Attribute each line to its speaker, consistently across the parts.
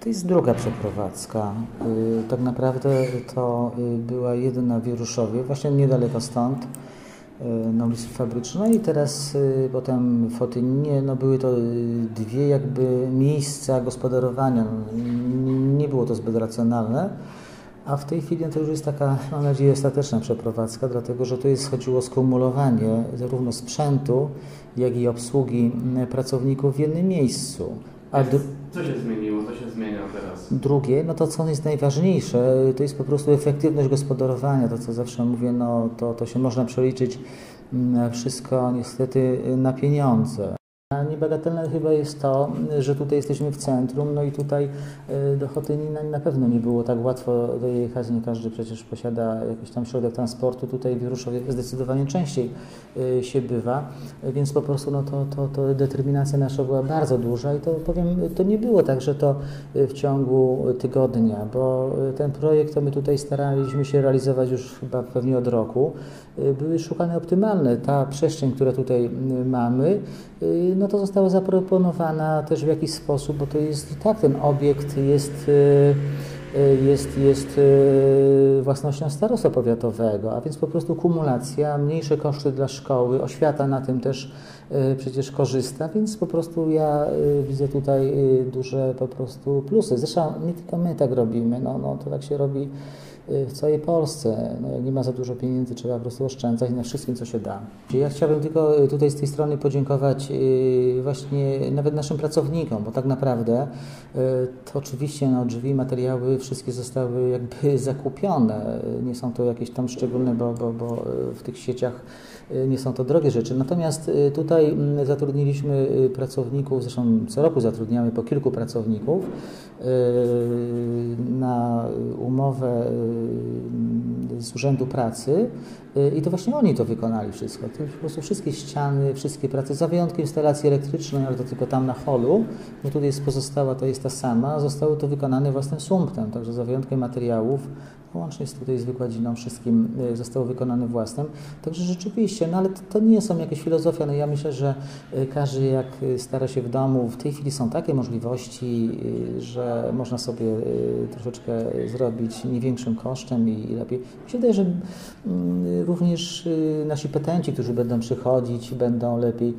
Speaker 1: To jest druga przeprowadzka. Y, tak naprawdę to y, była jedna w właśnie niedaleko stąd, y, na ulicy Fabrycznej i teraz potem w Otyninie, no były to dwie jakby miejsca gospodarowania. Nie było to zbyt racjonalne. A w tej chwili to już jest taka, mam nadzieję, ostateczna przeprowadzka, dlatego że tu jest chodziło o skumulowanie zarówno sprzętu, jak i obsługi pracowników w jednym miejscu.
Speaker 2: A co się zmieniło, co się zmienia teraz?
Speaker 1: Drugie, no to co jest najważniejsze, to jest po prostu efektywność gospodarowania. To co zawsze mówię, no to, to się można przeliczyć mm, wszystko niestety na pieniądze. Niebagatelne chyba jest to, że tutaj jesteśmy w centrum, no i tutaj e, do Chotynina na pewno nie było tak łatwo dojechać, nie każdy przecież posiada jakiś tam środek transportu, tutaj w Juruszowie zdecydowanie częściej e, się bywa, więc po prostu no to, to, to determinacja nasza była bardzo duża i to powiem, to nie było tak, że to e, w ciągu tygodnia, bo ten projekt to my tutaj staraliśmy się realizować już chyba pewnie od roku, były szukane optymalne. Ta przestrzeń, którą tutaj mamy, no to została zaproponowana też w jakiś sposób, bo to jest tak, ten obiekt jest y, jest, jest y, własnością starostwa powiatowego, a więc po prostu kumulacja, mniejsze koszty dla szkoły, oświata na tym też przecież korzysta, więc po prostu ja widzę tutaj duże po prostu plusy. Zresztą nie tylko my tak robimy, no, no to tak się robi w całej Polsce. No, nie ma za dużo pieniędzy, trzeba po prostu oszczędzać na wszystkim, co się da. Ja chciałbym tylko tutaj z tej strony podziękować y, właśnie nawet naszym pracownikom, bo tak naprawdę y, to oczywiście no, drzwi, materiały, wszystkie zostały jakby zakupione. Nie są to jakieś tam szczególne, bo, bo, bo w tych sieciach y, nie są to drogie rzeczy. Natomiast tutaj mm, zatrudniliśmy pracowników, zresztą co roku zatrudniamy po kilku pracowników na umowę z Urzędu Pracy y, i to właśnie oni to wykonali wszystko. To po prostu wszystkie ściany, wszystkie prace, za wyjątkiem instalacji elektrycznej, ale to tylko tam na holu, bo tutaj jest pozostała, to jest ta sama, zostało to wykonane własnym sumptem, także za wyjątkiem materiałów, łącznie z tutaj z wykładziną wszystkim y, zostało wykonane własnym. Także rzeczywiście, no ale to, to nie są jakieś filozofie, no ja myślę, że y, każdy jak stara się w domu, w tej chwili są takie możliwości, że można sobie troszeczkę zrobić nie większym kosztem i lepiej. Mi się wydaje, że mm, również y, nasi petenci, którzy będą przychodzić, będą lepiej.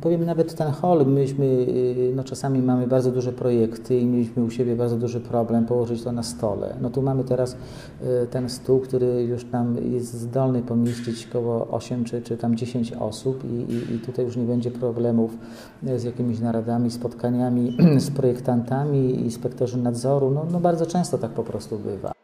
Speaker 1: Powiem nawet ten hall, myśmy, y, no czasami mamy bardzo duże projekty i mieliśmy u siebie bardzo duży problem położyć to na stole. No tu mamy teraz y, ten stół, który już tam jest zdolny pomieścić około 8 czy, czy tam 10 osób i, i, i tutaj już nie będzie problemów z jakimiś naradami, spotkaniami z projektantami, inspektorzy nadzoru. No, no bardzo często tak po prostu bywa.